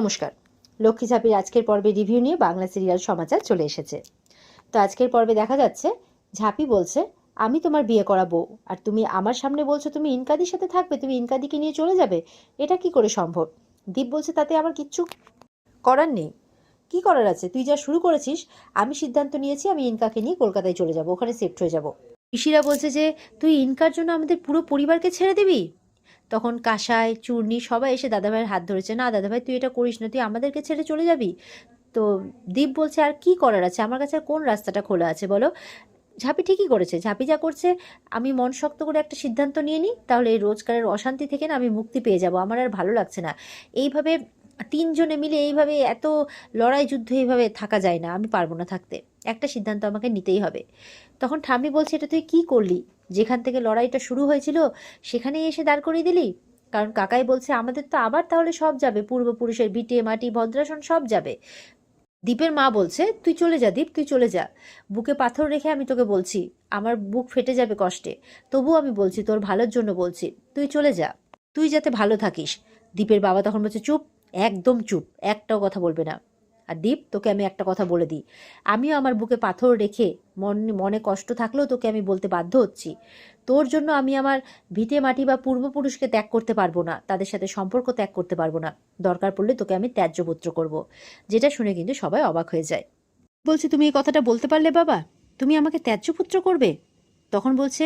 নমস্কার। লক্ষ্মী ঝাঁপির আজকের পর্বে রিভিউ নিয়ে বাংলা সিরিয়াল সমাচার চলে এসেছে। তো আজকের পর্বে দেখা যাচ্ছে, ঝাঁপি বলছে, আমি তোমার বিয়ে করাবো আর তুমি আমার সামনে বলছো তুমি ইনকাদির সাথে থাকবে, তুমি ইনকাদিকে নিয়ে চলে যাবে, এটা কি করে সম্ভব? দীপ বলছে, তাতে আমার কিচ্ছু করার নেই। কি করার আছে? তুই যা শুরু করেছিস, আমি সিদ্ধান্ত নিয়েছি আমি ইনকাকে নিয়ে কলকাতায় চলে যাব, ওখানে শিফট হয়ে যাব। পিসিরা বলছে যে, তুই ইনকার জন্য আমাদের পুরো পরিবারকে ছেড়ে দিবি? তখন কাঁসাই, চূর্ণি সবাই এসে দাদাভাইয়ের হাত ধরেছে, না দাদাভাই, তুই এটা করিস না, তুই আমাদেরকে ছেড়ে চলে যাবি? তো দীপ বলছে, আর কি করার আছে? আমার কাছে আর কোন রাস্তাটা খোলা আছে বলো? ঝাঁপি ঠিকই করেছে, ঝাঁপি যা করছে, আমি মন শক্ত করে একটা সিদ্ধান্ত নিয়ে নিই, তাহলে এই রোজগারের অশান্তি থেকে না আমি মুক্তি পেয়ে যাব, আমার আর ভালো লাগছে না। এইভাবে তিনজনে মিলে এইভাবে এত লড়াই যুদ্ধ এইভাবে থাকা যায় না, আমি পারব না থাকতে, একটা সিদ্ধান্ত আমাকে নিতেই হবে। তখন ঠাম্মি বলছে, এটা তুই কি করলি? যেখান থেকে লড়াইটা শুরু হয়েছিল, সেখানেই এসে দাঁড় করিয়ে দিলি? কারণ কাকাই বলছে, আমাদের তো আবার তাহলে সব যাবে পূর্বপুরুষের বিটে, মাটি, ভদ্রাসন সব যাবে। দীপের মা বলছে, তুই চলে যা, দীপ, তুই চলে যা। বুকে পাথর রেখে আমি তোকে বলছি, আমার বুক ফেটে যাবে কষ্টে। তবুও আমি বলছি, তোর ভালোর জন্য বলছি, তুই চলে যা, তুই যাতে ভালো থাকিস। দীপের বাবা তখন বলছে, চুপ, একদম চুপ, একটাও কথা বলবে না। আর দীপ, তোকে আমি একটা কথা বলে দিই। আমিও আমার বুকে পাথর রেখে মন, মনে কষ্ট থাকলেও তোকে আমি বলতে বাধ্য হচ্ছি। তোর জন্য আমি আমার ভিটে মাটি বা পূর্বপুরুষকে ত্যাগ করতে পারব না, তাদের সাথে সম্পর্ক ত্যাগ করতে পারব না। দরকার পড়লে তোকে আমি ত্যায্যপুত্র করব। যেটা শুনে কিন্তু সবাই অবাক হয়ে যায়। বলছে, তুমি এই কথাটা বলতে পারলে বাবা? তুমি আমাকে ত্যায্যপুত্র করবে? তখন বলছে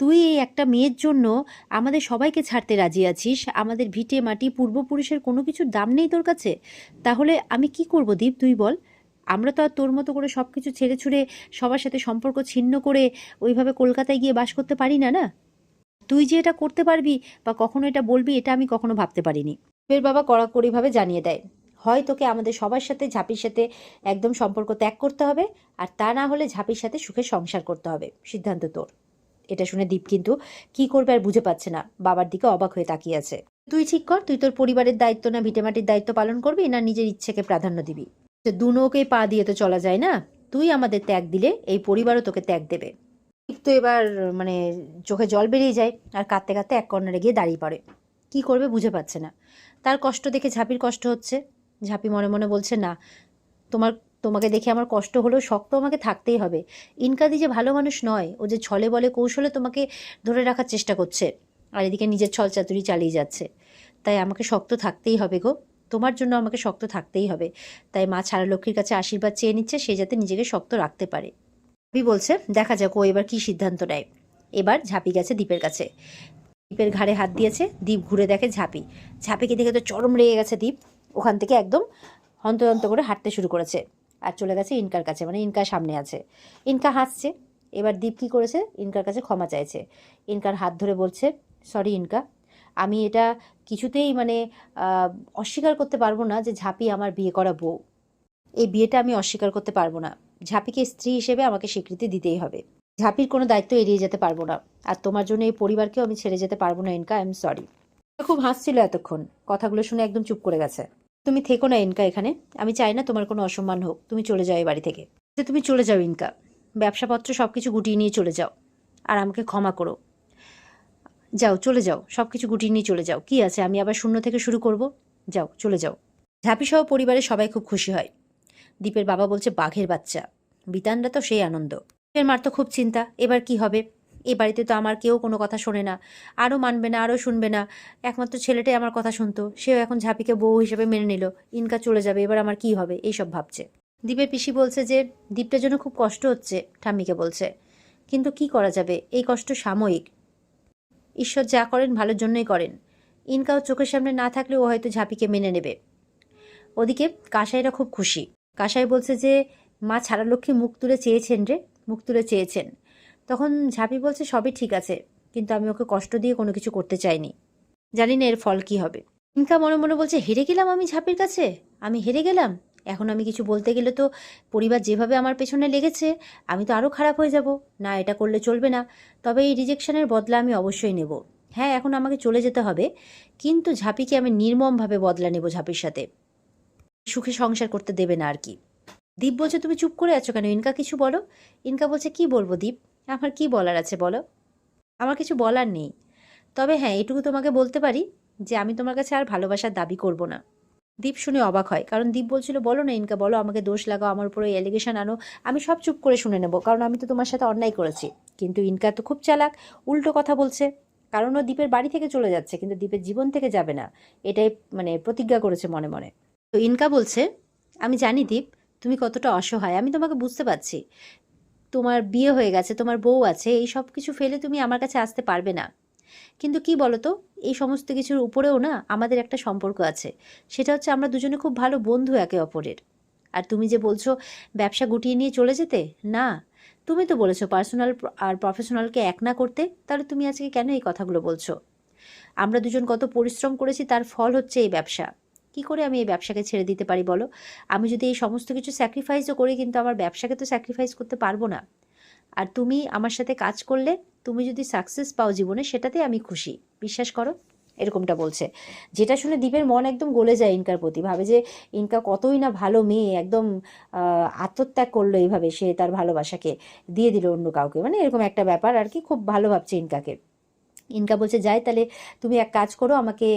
তুই এই একটা মেয়ের জন্য আমাদের সবাইকে ছাড়তে রাজি আছিস? আমাদের ভিটে, মাটি, পূর্বপুরুষের কোনো কিছুর দাম নেই তোর কাছে? তাহলে আমি কি করব দীপ, তুই বল। আমরা তো আর তোর মতো করে সব কিছু ছেড়ে ছুড়ে সবার সাথে সম্পর্ক ছিন্ন করে ওইভাবে কলকাতায় গিয়ে বাস করতে পারি না না? তুই যে এটা করতে পারবি বা কখনো এটা বলবি, এটা আমি কখনো ভাবতে পারিনি। এর বাবা কড়াকড়িভাবে জানিয়ে দেয়, হয় তোকে আমাদের সবার সাথে ঝাঁপির সাথে একদম সম্পর্ক ত্যাগ করতে হবে, আর তা না হলে ঝাঁপির সাথে সুখে সংসার করতে হবে। সিদ্ধান্ত তোর। এটা শুনে দীপ কিন্তু কি করবে আর বুঝে পাচ্ছে না। বাবার দিকে অবাক হয়ে তাকিয়ে আছে। তুই ঠিক কর, তুই তোর পরিবারের দায়িত্ব না, ভিটেমাটির দায়িত্ব পালন করবি না নিজের ইচ্ছেকে প্রাধান্য দিবি। দু নৌকেই পা দিয়ে তো চলা যায় না। তুই আমাদের ত্যাগ দিলে এই পরিবারও তোকে ত্যাগ দেবে। দীপ তো এবার মানে চোখে জল বেরিয়ে যায় আর কাঁদতে কাঁদতে এক কর্নারে গিয়ে দাঁড়িয়ে পড়ে। কি করবে বুঝে পাচ্ছে না। তার কষ্ট দেখে ঝাঁপির কষ্ট হচ্ছে। ঝাঁপি মনে মনে বলছে, না, তোমার তোমাকে দেখে আমার কষ্ট হলেও শক্ত আমাকে থাকতেই হবে। ইনকাদি যে ভালো মানুষ নয়, ও যে ছলে বলে কৌশলে তোমাকে ধরে রাখার চেষ্টা করছে, আর এদিকে নিজের ছল চাতুরি চালিয়ে যাচ্ছে। তাই আমাকে শক্ত থাকতেই হবে গো। তোমার জন্য আমাকে শক্ত থাকতেই হবে। তাই মা ছাড়া লক্ষ্মীর কাছে আশীর্বাদ চেয়ে নিচ্ছে, সে যাতে নিজেকে শক্ত রাখতে পারে। ঝাঁপি বলছে, দেখা যাক ও এবার কি সিদ্ধান্ত নেয়। এবার ঝাঁপি গেছে দ্বীপের কাছে। দ্বীপের ঘাড়ে হাত দিয়েছে দ্বীপ ঘুরে দেখে ঝাঁপি। ঝাঁপিকে দেখে তো চরম রেগে গেছে দ্বীপ ওখান থেকে একদম হন্তদন্ত করে হাঁটতে শুরু করেছে। আর চলে গেছে ইনকার কাছে মানে ইনকার সামনে আছে। ইনকা হাসছে, এবার দীপ কী করেছে? ইনকার কাছে ক্ষমা চাইছে। ইনকার হাত ধরে বলছে সরি ইনকা, আমি এটা কিছুতেই মানে অস্বীকার করতে পারব না যে ঝাঁপি আমার বিয়ে করা বউ। এই বিয়েটা আমি অস্বীকার করতে পারব না। ঝাঁপিকে স্ত্রী হিসেবে আমাকে স্বীকৃতি দিতেই হবে। ঝাঁপির কোনো দায়িত্ব এড়িয়ে যেতে পারব না। আর তোমার জন্য এই পরিবারকেও আমি ছেড়ে যেতে পারব না, ইনকা, আই এম সরি। খুব হাসছিল এতক্ষণ। কথাগুলো শুনে একদম চুপ করে গেছে। তুমি থেকো না, ইনকা, এখানে। আমি চাই না তোমার কোনো অসম্মান হোক। তুমি চলে যাও এই বাড়ি থেকে। যে তুমি চলে যাও, ইনকা। ব্যবসাপত্র সব কিছু গুটিয়ে নিয়ে চলে যাও। আর আমাকে ক্ষমা করো। যাও, চলে যাও। সব কিছু গুটিয়ে নিয়ে চলে যাও। কি আছে? আমি আবার শূন্য থেকে শুরু করব। যাও, চলে যাও। ঝাঁপি সহ পরিবারের সবাই খুব খুশি হয়। দীপের বাবা বলছে, বাঘের বাচ্চা। বিতানরা তো সেই আনন্দ। এর মার তো খুব চিন্তা। এবার কি হবে? এ বাড়িতে তো আমার কেউ কোনো কথা শোনে না, আরও মানবে না, আরও শুনবে না। একমাত্র ছেলেটাই আমার কথা শুনতো, সেও এখন ঝাঁপিকে বউ হিসেবে মেনে নিল, ইনকা চলে যাবে, এবার আমার কি হবে, এইসব ভাবছে। দীপের পিসি বলছে যে দীপটার জন্য খুব কষ্ট হচ্ছে, ঠাম্মিকে বলছে। কিন্তু কি করা যাবে, এই কষ্ট সাময়িক। ঈশ্বর যা করেন ভালোর জন্যই করেন। ইনকাও চোখের সামনে না থাকলে ও হয়তো ঝাঁপিকে মেনে নেবে। ওদিকে কাসাইরা খুব খুশি। কাসাই বলছে যে, মা ছাড়া লক্ষ্মী মুখ তুলে চেয়েছেন রে, মুখ তুলে চেয়েছেন। তখন ঝাঁপি বলছে, সবই ঠিক আছে, কিন্তু আমি ওকে কষ্ট দিয়ে কোনো কিছু করতে চাইনি। জানি না এর ফল কি হবে। ইনকা মনে মনে বলছে, হেরে গেলাম আমি ঝাঁপির কাছে? আমি হেরে গেলাম? এখন আমি কিছু বলতে গেলে তো পরিবার যেভাবে আমার পেছনে লেগেছে, আমি তো আরও খারাপ হয়ে যাব। না, এটা করলে চলবে না। তবে এই রিজেকশনের বদলা আমি অবশ্যই নেব। হ্যাঁ এখন আমাকে চলে যেতে হবে, কিন্তু ঝাঁপিকে আমি নির্মমভাবে বদলা নেব ঝাঁপির সাথে। সুখে সংসার করতে দেবে না আর কি। দীপ বলছে, তুমি চুপ করে আছো কেন? ইনকা কিছু বলো। ইনকা বলছে, কি বলব দীপ? আমার কি বলার আছে বলো? আমার কিছু বলার নেই। তবে হ্যাঁ এটুকু তোমাকে বলতে পারি যে আমি তোমার কাছে আর ভালোবাসার দাবি করব না। দীপ শুনে অবাক হয়, কারণ দীপ বলছিল, বলো না ইনকা, বলো আমাকে দোষ লাগাও, আমার উপরে এলিগেশন আনো। আমি সব চুপ করে শুনে নেব, কারণ আমি তো তোমার সাথে অন্যায় করেছি। কিন্তু ইনকা তো খুব চালাক, উল্টো কথা বলছে। কারণ ও দ্বীপের বাড়ি থেকে চলে যাচ্ছে, কিন্তু দ্বীপের জীবন থেকে যাবে না। এটাই মানে প্রতিজ্ঞা করেছে মনে মনে। তো ইনকা বলছে, আমি জানি দীপ, তুমি কতটা অসহায়, আমি তোমাকে বুঝতে পারছি। তোমার বিয়ে হয়ে গেছে, তোমার বউ আছে, এই সব কিছু ফেলে তুমি আমার কাছে আসতে পারবে না। কিন্তু কি বলো তো এই সমস্ত কিছুর উপরেও না আমাদের একটা সম্পর্ক আছে। সেটা হচ্ছে আমরা দুজনে খুব ভালো বন্ধু একে অপরের। আর তুমি যে বলছো ব্যবসা গুটিয়ে নিয়ে চলে যেতে, না। তুমি তো বলেছ পার্সোনাল আর প্রফেশনালকে এক না করতে, তাহলে তুমি আজকে কেন এই কথাগুলো বলছো? আমরা দুজন কত পরিশ্রম করেছি, তার ফল হচ্ছে এই ব্যবসা। কি করে আমি এই ব্যবসাকে ছেড়ে দিতে পারি বলো? আমি যদি এই সমস্ত কিছু স্যাক্রিফাইসও করি কিন্তু আমার ব্যবসাকে তো স্যাক্রিফাইস করতে পারব না। আর তুমি আমার সাথে কাজ করলে, তুমি যদি সাকসেস পাও জীবনে সেটাতে আমি খুশি। বিশ্বাস করো, এরকমটা বলছে। যেটা শুনে দীপের মন একদম গলে যায় ইনকার প্রতি। ভাবে যে ইনকা কতই না ভালো মেয়ে, একদম আত্মত্যাগ করল এইভাবে সে তার ভালোবাসাকে দিয়ে দিল অন্য কাউকে। মানে এরকম একটা ব্যাপার আর কি, খুব ভালো ভাবছে ইনকাকে। ইনকা বলছে, যাই তাহলে, তুমি এক কাজ করো, আমাকে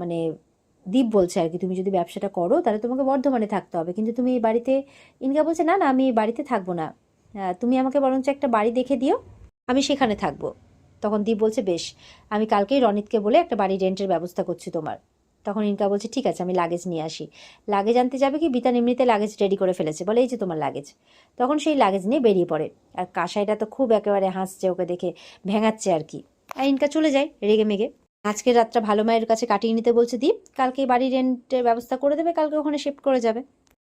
মানে দীপ বলছে আর কি, তুমি যদি ব্যবসাটা করো, তাহলে তোমাকে বর্ধমানে থাকতে হবে। কিন্তু তুমি এই বাড়িতে, ইনকা বলছে, না না, আমি এই বাড়িতে থাকব না। তুমি আমাকে বরঞ্চ একটা বাড়ি দেখে দিও, আমি সেখানে থাকব। তখন দীপ বলছে, বেশ, আমি কালকেই রনিতকে বলে একটা বাড়ি রেন্টের ব্যবস্থা করছি তোমার। তখন ইনকা বলছে, ঠিক আছে, আমি লাগেজ নিয়ে আসি। লাগেজ আনতে যাবে কি বিতান এমনিতে লাগেজ রেডি করে ফেলেছে, বলে, এই যে তোমার লাগেজ তখন সেই লাগেজ নিয়ে বেরিয়ে পড়ে। আর কাসাইটা তো খুব একেবারে হাসছে ওকে দেখে, ভেঙাচ্ছে আর কি। আর ইনকা চলে যায় রেগে মেগে আজকের রাতটা ভালো মায়ের কাছে কাটিয়ে নিতে বলছে দীপ। কালকে বাড়ি রেন্টের ব্যবস্থা করে দেবে, কালকে ওখানে শিফট করে যাবে।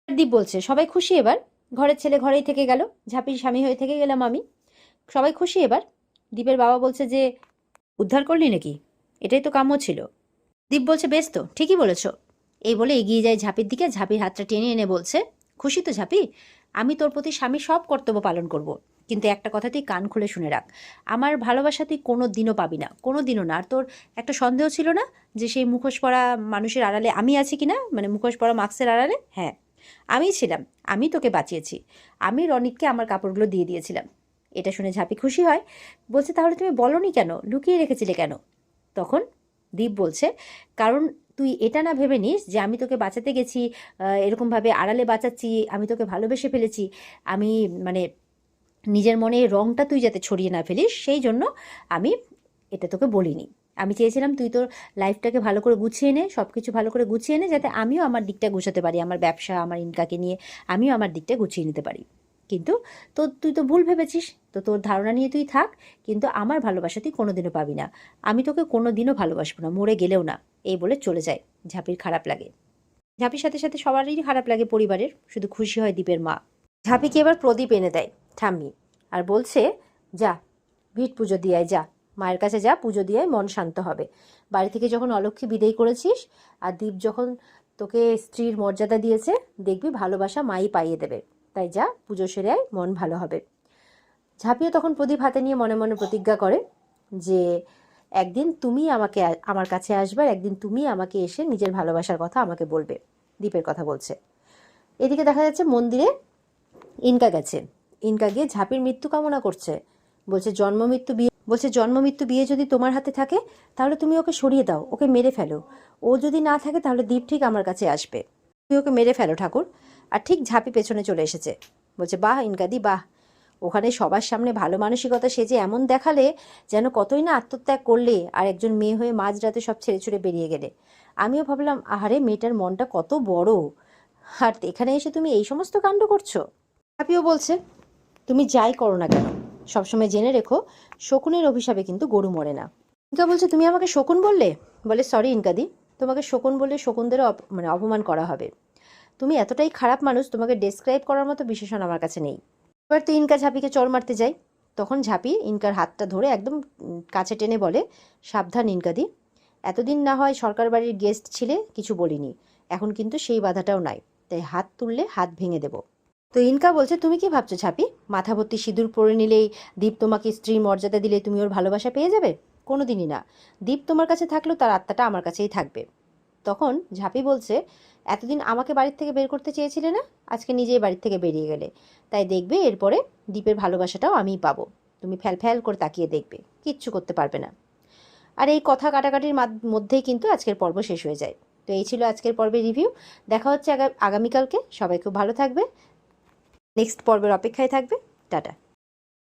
দীপ বলছে, সবাই খুশি এবার? ঘরের ছেলে ঘরেই থেকে গেল ঝাঁপির স্বামী হয়ে থেকে গেলাম আমি। সবাই খুশি এবার? দীপের বাবা বলছে যে, উদ্ধার করলি নাকি? এটাই তো কাম্য ছিল। দীপ বলছে, বেশ তো, ঠিকই বলেছ। এই বলে এগিয়ে যায় ঝাঁপির দিকে। ঝাঁপির হাতটা টেনে এনে বলছে, খুশি তো ঝাঁপি? আমি তোর প্রতি স্বামী সব কর্তব্য পালন করব। কিন্তু একটা কথা তুই কান খুলে শুনে রাখ। আমার ভালোবাসা তুই কোনো দিনও পাবি না কোনো দিনও না। আর তোর একটা সন্দেহ ছিল না যে সেই মুখোশ পরা মানুষের আড়ালে আমি আছি কি না মানে মুখোশ পরা মাস্কের আড়ালে? হ্যাঁ। আমি ছিলাম, আমি তোকে বাঁচিয়েছি। আমি রনিতকে আমার কাপড়গুলো দিয়ে দিয়েছিলাম। এটা শুনে ঝাঁপি খুশি হয়। বলছে, তাহলে তুমি বলনি কেন? লুকিয়ে রেখেছিলে কেন? তখন দীপ বলছে, কারণ তুই এটা না ভেবে নিস যে আমি তোকে বাঁচাতে গেছি এরকমভাবে আড়ালে বাঁচাচ্ছি, আমি তোকে ভালোবেসে ফেলেছি। আমি মানে নিজের মনে রঙটা তুই যাতে ছড়িয়ে না ফেলিস, সেই জন্য আমি এটা তোকে বলিনি। আমি চেয়েছিলাম তুই তোর লাইফটাকে ভালো করে গুছিয়ে নে সব কিছু ভালো করে গুছিয়ে নে, যাতে আমিও আমার দিকটা গুছাতে পারি, আমার ব্যবসা, আমার ইনকাকে নিয়ে আমিও আমার দিকটা গুছিয়ে নিতে পারি। কিন্তু তো তুই তো ভুল ভেবেছিস, তো তোর ধারণা নিয়ে তুই থাক, কিন্তু আমার ভালোবাসা তুই কোনোদিনও পাবি না। আমি তোকে কোনোদিনও ভালোবাসবো না, মরে গেলেও না, এই বলে চলে যায়। ঝাঁপির খারাপ লাগে। ঝাঁপির সাথে সাথে সবারই খারাপ লাগে পরিবারের, শুধু খুশি হয় দীপের মা। ঝাঁপিকে এবার প্রদীপ এনে দেয়। ঠাম্মি। আর বলছে, যা, ভিট পুজো দিয়ে যা। মায়ের কাছে যা, পুজো দিয়ে মন শান্ত হবে। বাড়ি থেকে যখন অলক্ষ্মী বিদায় করেছিস, আর দীপ যখন তোকে স্ত্রীর মর্যাদা দিয়েছে, দেখবি ভালোবাসা মাই পাইয়ে দেবে। তাই যা, পুজো সেরে মন ভালো হবে। ঝাঁপিয়ে তখন প্রদীপ হাতে নিয়ে মনে মনে প্রতিজ্ঞা করে যে, একদিন তুমি আমাকে আমার কাছে আসবে, আর একদিন তুমি আমাকে এসে নিজের ভালোবাসার কথা আমাকে বলবে। দীপের কথা বলছে। এদিকে দেখা যাচ্ছে মন্দিরে ইনকা গেছে। ইনকা গিয়ে ঝাঁপির মৃত্যু কামনা করছে। বলছে, জন্ম মৃত্যু বিয়ে বলছে, জন্ম মৃত্যু বিয়ে যদি তোমার হাতে থাকে, তাহলে তুমি ওকে সরিয়ে দাও, ওকে মেরে ফেলো। ও যদি না থাকে, তাহলে দীপ ঠিক আমার কাছে আসবে। তুমি ওকে মেরে ফেলো, ঠাকুর। আর ঠিক ঝাঁপি পেছনে চলে এসেছে। বলছে, বাহ ইনকাদি বাহ। ওখানে সবার সামনে ভালো মানসিকতা সেজে এমন দেখালে যেন কতই না আত্মত্যাগ করলে আর একজন মেয়ে হয়ে মাঝরাতে সব ছেড়ে ছুড়ে বেরিয়ে গেলে। আমিও ভাবলাম, আহারে, মেয়েটার মনটা কত বড়। আর এখানে এসে তুমি এই সমস্ত কাণ্ড করছ? হ্যাপিও বলছে তুমি যাই করো না কেন? সবসময় জেনে রেখো, শকুনের অভিশাপে কিন্তু গরু মরে না। ইনকা বলছে, তুমি আমাকে শকুন বললে? বলে সরি ইনকাদি তোমাকে শকুন বললে শকুনদেরও মানে অপমান করা হবে। তুমি এতটাই খারাপ মানুষ, তোমাকে ডেসক্রাইব করার মতো বিশেষণ আমার কাছে নেই। এবার তো ইনকা ঝাঁপিকে চর মারতে যাই তখন ঝাঁপি ইনকার হাতটা ধরে একদম কাছে টেনে বলে, সাবধান ইনকাদি এতদিন না হয় সরকার বাড়ির গেস্ট ছিলে, কিছু বলিনি। এখন কিন্তু সেই বাধাটাও নাই। তাই হাত তুললে হাত ভেঙে দেব। তো ইনকা বলছে, তুমি কি ভাবছ ছাপি? মাথা ভর্তি সিঁদুর পরে নিলেই দীপ তোমাকে স্ত্রীর মর্যাদা দিলে তুমি ওর ভালোবাসা পেয়ে যাবে? কোনোদিনই না। দীপ তোমার কাছে থাকলেও তার আত্মাটা আমার কাছেই থাকবে। তখন ঝাঁপি বলছে, এতদিন আমাকে বাড়ির থেকে বের করতে চেয়েছিলে না? আজকে নিজেই বাড়ির থেকে বেরিয়ে গেলে। তাই দেখবে, এরপরে দীপের ভালোবাসাটাও আমিই পাবো। তুমি ফ্যাল ফ্যাল করে তাকিয়ে দেখবে, কিচ্ছু করতে পারবে না। আর এই কথা কাটাকাটির মধ্যেই কিন্তু আজকের পর্ব শেষ হয়ে যায়। তো এই ছিল আজকের পর্বের রিভিউ। দেখা হচ্ছে আগা- আগামীকালকে। সবাই খুব ভালো থাকবে। নেক্সট পর্বের অপেক্ষায় থাকবে। টাটা।